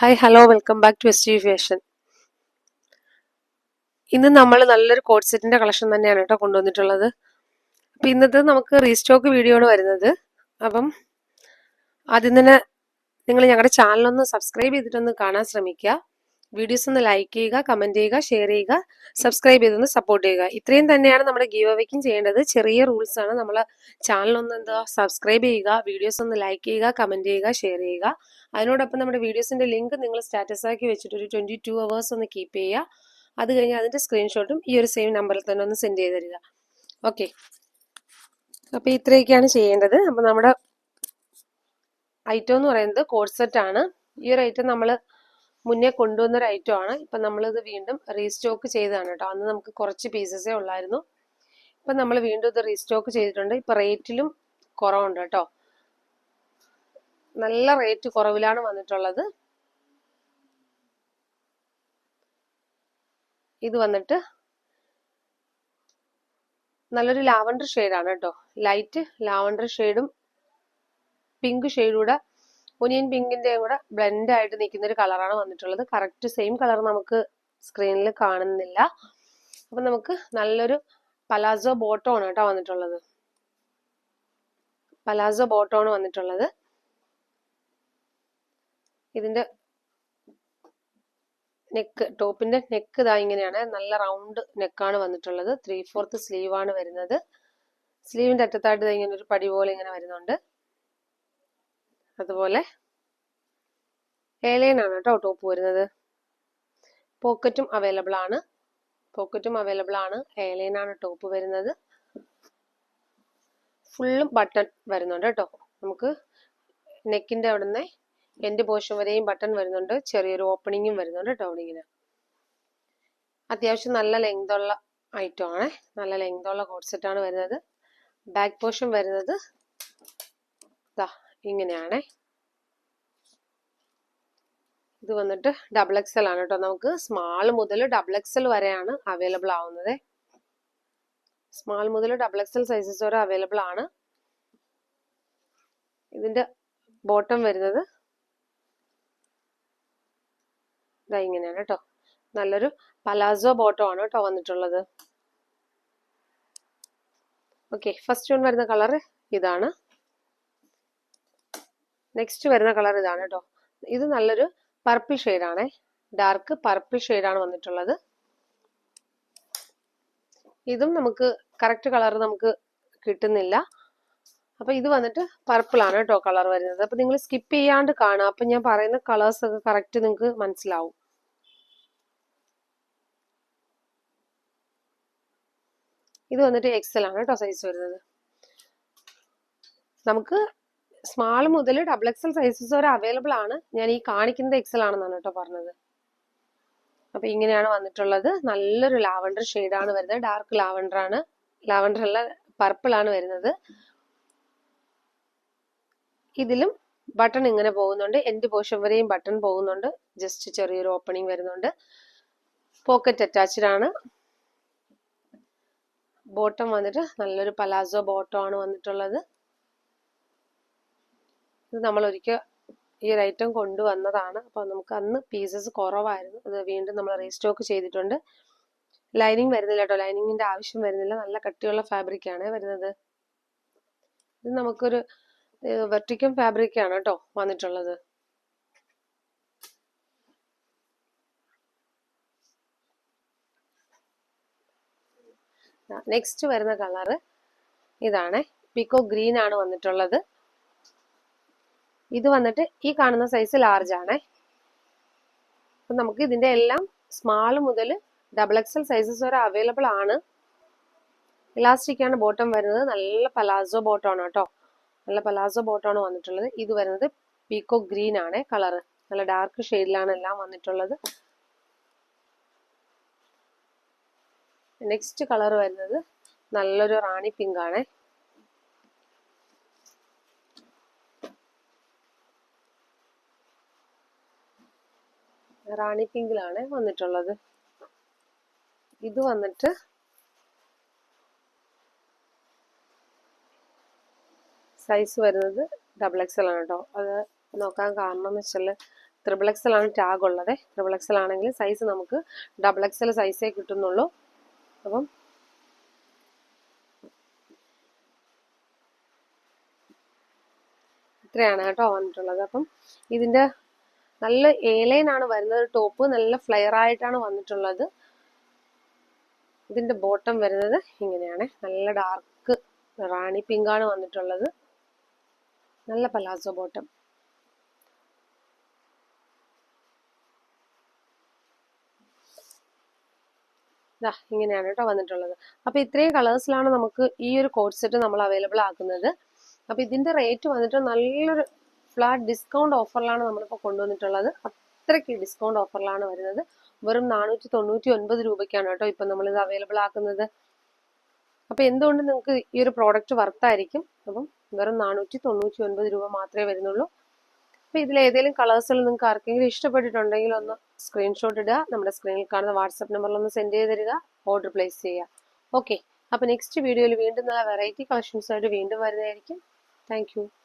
Hi hello welcome back to S fashion ഇന്ന് നമ്മൾ നല്ലൊരു കോഡ് സെറ്റിന്റെ കളക്ഷൻ തന്നെയാണ് കേട്ടോ കൊണ്ടുവന്നിട്ടുള്ളത്. അപ്പം ഇന്നത്തെ നമുക്ക് റീസ്റ്റോക്ക് വീഡിയോ ആണ് വരുന്നത്. അപ്പം ആദ്യം തന്നെ നിങ്ങൾ ഞങ്ങളുടെ ചാനലൊന്ന് സബ്സ്ക്രൈബ് ചെയ്തിട്ടൊന്ന് കാണാൻ ശ്രമിക്കുക വീഡിയോസ് ഒന്ന് ലൈക്ക് ചെയ്യുക കമന്റ് ചെയ്യുക ഷെയർ ചെയ്യുക സബ്സ്ക്രൈബ് ചെയ്തൊന്ന് സപ്പോർട്ട് ചെയ്യുക. ഇത്രയും തന്നെയാണ് നമ്മുടെ ഗീവ് അവയ്ക്കും ചെയ്യേണ്ടത്. ചെറിയ റൂൾസ് ആണ്. നമ്മൾ ചാനലൊന്ന് എന്താ സബ്സ്ക്രൈബ് ചെയ്യുക വീഡിയോസ് ഒന്ന് ലൈക്ക് ചെയ്യുക കമന്റ് ചെയ്യുക ഷെയർ ചെയ്യുക. അതിനോടൊപ്പം നമ്മുടെ വീഡിയോസിന്റെ ലിങ്ക് നിങ്ങൾ സ്റ്റാറ്റസ് ആക്കി വെച്ചിട്ട് ഒരു ട്വന്റി ടു അവേഴ്സ് ഒന്ന് കീപ്പ് ചെയ്യുക. അത് കഴിഞ്ഞ് അതിന്റെ സ്ക്രീൻഷോട്ടും ഈ ഒരു സെയിം നമ്പറിൽ തന്നെ ഒന്ന് സെൻഡ് ചെയ്ത് തരിക. ഓക്കെ അപ്പോൾ ഇത്രയൊക്കെയാണ് ചെയ്യേണ്ടത്. അപ്പോൾ നമ്മുടെ ഐറ്റം എന്ന് പറയുന്നത് കോഡ് സെറ്റ് ആണ്. ഈ ഒരു ഐറ്റം നമ്മൾ മുന്നേ കൊണ്ടുവന്ന ഒരു ഐറ്റം ആണ്. ഇപ്പം നമ്മളിത് വീണ്ടും റീസ്റ്റോക്ക് ചെയ്തതാണ് കേട്ടോ അന്ന് നമുക്ക് കുറച്ച് പീസസേ ഉള്ളായിരുന്നു. ഇപ്പം നമ്മൾ വീണ്ടും ഇത് റീസ്റ്റോക്ക് ചെയ്തിട്ടുണ്ട്. ഇപ്പം റേറ്റിലും കുറവുണ്ട് കേട്ടോ നല്ല റേറ്റ് കുറവിലാണ് വന്നിട്ടുള്ളത്. ഇത് വന്നിട്ട് നല്ലൊരു ലാവണ്ടർ ഷെയ്ഡാണ് കേട്ടോ ലൈറ്റ് ലാവണ്ടർ ഷെയ്ഡും പിങ്ക് ഷെയ്ഡൂടെ ഒനിയൻ പിങ്കിന്റെ കൂടെ ബ്ലെൻഡ് ആയിട്ട് നിൽക്കുന്ന ഒരു കളറാണ് വന്നിട്ടുള്ളത്. കറക്റ്റ് സെയിം കളർ നമുക്ക് സ്ക്രീനിൽ കാണുന്നില്ല. അപ്പൊ നമുക്ക് നല്ലൊരു പലാസോ ബോട്ടോ ആണ് കേട്ടോ വന്നിട്ടുള്ളത്. പലാസോ ബോട്ടോ ആണ് വന്നിട്ടുള്ളത്. ഇതിന്റെ നെക്ക് ടോപ്പിന്റെ നെക്ക് ഇതാ ഇങ്ങനെയാണ്. നല്ല റൗണ്ട് നെക്കാണ് വന്നിട്ടുള്ളത്. ത്രീ ഫോർത്ത് സ്ലീവ് ആണ് വരുന്നത്. സ്ലീവിന്റെ അറ്റത്തായിട്ട് ഇങ്ങനെ ഒരു പടി പോലെ ഇങ്ങനെ വരുന്നുണ്ട്. അതുപോലെ ഏലൈനാണ് കേട്ടോ ടോപ്പ് വരുന്നത്. പോക്കറ്റും അവൈലബിൾ ആണ്. പോക്കറ്റും അവൈലബിൾ ആണ്. ഏലൈനാണ് ടോപ്പ് വരുന്നത്. ഫുള്ളും ബട്ടൺ വരുന്നുണ്ട് കേട്ടോ. നമുക്ക് നെക്കിന്റെ നിന്ന് എൻഡ് പോർഷൻ വരെയും ബട്ടൺ വരുന്നുണ്ട്. ചെറിയൊരു ഓപ്പണിങ്ങും വരുന്നുണ്ട് കേട്ടോ ഇങ്ങനെ അത്യാവശ്യം നല്ല ലെങ്ത് ഉള്ള ഐറ്റം ആണ്. നല്ല ലെങ്ത് ഉള്ള കോട്ട് ആണ് വരുന്നത്. ബാക്ക് പോർഷൻ വരുന്നത്. ഇങ്ങനെയാണ്. ഇത് വന്നിട്ട് ഡബിൾ എക്സൽ ആണ് കേട്ടോ. നമുക്ക് സ്മാൾ മുതൽ ഡബിൾ എക്സൽ വരെയാണ് അവൈലബിൾ ആവുന്നത്. സ്മാൾ മുതൽ ഡബിൾ എക്സൽ സൈസസ് വരെ അവൈലബിൾ ആണ്. ഇതിന്റെ ബോട്ടം വരുന്നത് ഇതാ ഇങ്ങനെയാണ് കേട്ടോ. നല്ലൊരു പലാസോ ബോട്ടം ആണ് കേട്ടോ വന്നിട്ടുള്ളത്. ഓക്കെ ഫസ്റ്റ് ജൂൺ വരുന്ന കളർ ഇതാണ്. നെക്സ്റ്റ് വരുന്ന കളർ ഇതാണ് കേട്ടോ ഇത് നല്ലൊരു പർപ്പിൾ ഷെയ്ഡാണേ ഡാർക്ക് പർപ്പിൾ ഷെയ്ഡാണ് വന്നിട്ടുള്ളത്. ഇതും നമുക്ക് കറക്റ്റ് കളർ നമുക്ക് കിട്ടുന്നില്ല. അപ്പൊ ഇത് വന്നിട്ട് പർപ്പിൾ ആണ് കേട്ടോ കളർ വരുന്നത്. അപ്പൊ നിങ്ങൾ സ്കിപ്പ് ചെയ്യാണ്ട് കാണുക അപ്പൊ ഞാൻ പറയുന്ന കളേഴ്സ് ഒക്കെ കറക്റ്റ് നിങ്ങൾക്ക് മനസ്സിലാവും. ഇത് വന്നിട്ട് എക്സൽ ആണ് കേട്ടോ സൈസ് വരുന്നത്. നമുക്ക് സ്മാൾ മുതൽ ഡബിൾ എക്സൽ സൈസസ് വരെ അവൈലബിൾ ആണ്. ഞാൻ ഈ കാണിക്കുന്നത് എക്സൽ ആണെന്നാണ് കേട്ടോ പറഞ്ഞത്. അപ്പൊ ഇങ്ങനെയാണ് വന്നിട്ടുള്ളത്. നല്ലൊരു ലാവണ്ടർ ആണ് വരുന്നത്. ഡാർക്ക് ലാവണ്ടർ ആണ്. ലാവണ്ടർ അല്ല പർപ്പിൾ ആണ് വരുന്നത്. ഇതിലും ബട്ടൺ ഇങ്ങനെ പോകുന്നുണ്ട്. എൻഡ് പോർഷൻ വരെയും ബട്ടൺ പോകുന്നുണ്ട്. ജസ്റ്റ് ചെറിയൊരു ഓപ്പണിംഗ് വരുന്നുണ്ട്. പോക്കറ്റ് അറ്റാച്ച്ഡ് ആണ്. ബോട്ടം വന്നിട്ട് നല്ലൊരു പലാസോ ബോട്ടം ആണ് വന്നിട്ടുള്ളത്. ഇത് നമ്മൾ ഒരിക്കൽ ഈ ഒരു ഐറ്റം കൊണ്ടുവന്നതാണ്. അപ്പോൾ നമുക്ക് അന്ന് പീസസ് കുറവായിരുന്നു. അത് വീണ്ടും നമ്മൾ റീസ്റ്റോക്ക് ചെയ്തിട്ടുണ്ട്. ലൈനിങ് വരുന്നില്ല കേട്ടോ. ലൈനിങ്ങിന്റെ ആവശ്യം വരുന്നില്ല. നല്ല കട്ടിയുള്ള ഫാബ്രിക്കാണ് വരുന്നത്. ഇത് നമുക്കൊരു വെർട്ടിക്കം ഫാബ്രിക്കാണ് കേട്ടോ വന്നിട്ടുള്ളത്. നെക്സ്റ്റ് വരുന്ന കളറ് ഇതാണ്. പിക്കോ ഗ്രീൻ ആണ് വന്നിട്ടുള്ളത്. ഇത് വന്നിട്ട് ഈ കാണുന്ന സൈസ് ലാർജ് ആണ്. അപ്പൊ നമുക്ക് ഇതിന്റെ എല്ലാം സ്മാൾ മുതൽ ഡബിൾ എക്സൽ സൈസസ് വരെ അവൈലബിൾ ആണ്. ഇലാസ്റ്റിക് ആണ് ബോട്ടം വരുന്നത്. നല്ല പലാസോ ബോട്ടമാണ് കേട്ടോ നല്ല പലാസോ ബോട്ടമാണ് വന്നിട്ടുള്ളത്. ഇത് വരുന്നത് പീക്കോ ഗ്രീൻ ആണ് കളറ് നല്ല ഡാർക്ക് ഷെയ്ഡിലാണ് എല്ലാം വന്നിട്ടുള്ളത്. നെക്സ്റ്റ് കളർ വരുന്നത് നല്ലൊരു റാണി പിങ്ക് ആണ്. റാണി പിങ്കിലാണ് വന്നിട്ടുള്ളത്. ഇത് വന്നിട്ട് സൈസ് വരുന്നത് ഡബിൾ എക്സൽ ആണ് കേട്ടോ അത് നോക്കാൻ കാരണം എന്ന് വെച്ചാൽ ത്രിബിൾ എക്സൽ ആണ് ടാഗ് ഉള്ളത്. ത്രിബിൾ എക്സൽ ആണെങ്കിൽ സൈസ് നമുക്ക് ഡബിൾ എക്സൽ സൈസേ കിട്ടുന്നുള്ളൂ. അപ്പം ഇത്രയാണ് കേട്ടോ വന്നിട്ടുള്ളത്. അപ്പം ഇതിന്റെ നല്ല ആണ് വരുന്നത്. ടോപ്പ് നല്ല ഫ്ലെയർ ആയിട്ടാണ് വന്നിട്ടുള്ളത്. ഇതിന്റെ ബോട്ടം വരുന്നത് ഇങ്ങനെയാണ്. നല്ല ഡാർക്ക് റാണി പിങ്കാണ് വന്നിട്ടുള്ളത്. നല്ല പലാസോ ബോട്ടം ഇതാ ഇങ്ങനെയാണ് കേട്ടോ വന്നിട്ടുള്ളത്. അപ്പൊ ഇത്രയും കളേഴ്സിലാണ് നമുക്ക് ഈ ഒരു കോഡ് സെറ്റ് നമ്മൾ അവൈലബിൾ ആക്കുന്നത്. അപ്പൊ ഇതിന്റെ റേറ്റ് വന്നിട്ട് നല്ലൊരു ഫ്ലാറ്റ് ഡിസ്കൗണ്ട് ഓഫറിലാണ് നമ്മളിപ്പോൾ കൊണ്ടുവന്നിട്ടുള്ളത്. അത്രയ്ക്ക് ഡിസ്കൗണ്ട് ഓഫറിലാണ് വരുന്നത്. വെറും നാനൂറ്റി തൊണ്ണൂറ്റി ഒൻപത് രൂപയ്ക്കാണ് കേട്ടോ ഇപ്പം നമ്മളിത് അവൈലബിൾ ആക്കുന്നത്. അപ്പോൾ എന്തുകൊണ്ട് നിങ്ങൾക്ക് ഈ ഒരു പ്രോഡക്റ്റ് വർത്തായിരിക്കും അപ്പം വെറും നാനൂറ്റി തൊണ്ണൂറ്റി ഒൻപത് രൂപ മാത്രമേ വരുന്നുള്ളൂ. അപ്പോൾ ഇതിൽ ഏതെങ്കിലും കളേഴ്സിൽ നിങ്ങൾക്ക് ആർക്കെങ്കിലും ഇഷ്ടപ്പെട്ടിട്ടുണ്ടെങ്കിൽ ഒന്ന് സ്ക്രീൻഷോട്ട് ഇടുക. നമ്മുടെ സ്ക്രീനിൽ കാണുന്ന വാട്സപ്പ് നമ്പറിൽ ഒന്ന് സെൻഡ് ചെയ്ത് തരിക ഓർഡർ പ്ലേസ് ചെയ്യുക ഓക്കെ അപ്പോൾ നെക്സ്റ്റ് വീഡിയോയിൽ വീണ്ടും നല്ല വെറൈറ്റി കളക്ഷൻസായിട്ട് വീണ്ടും വരുന്നതായിരിക്കും. താങ്ക്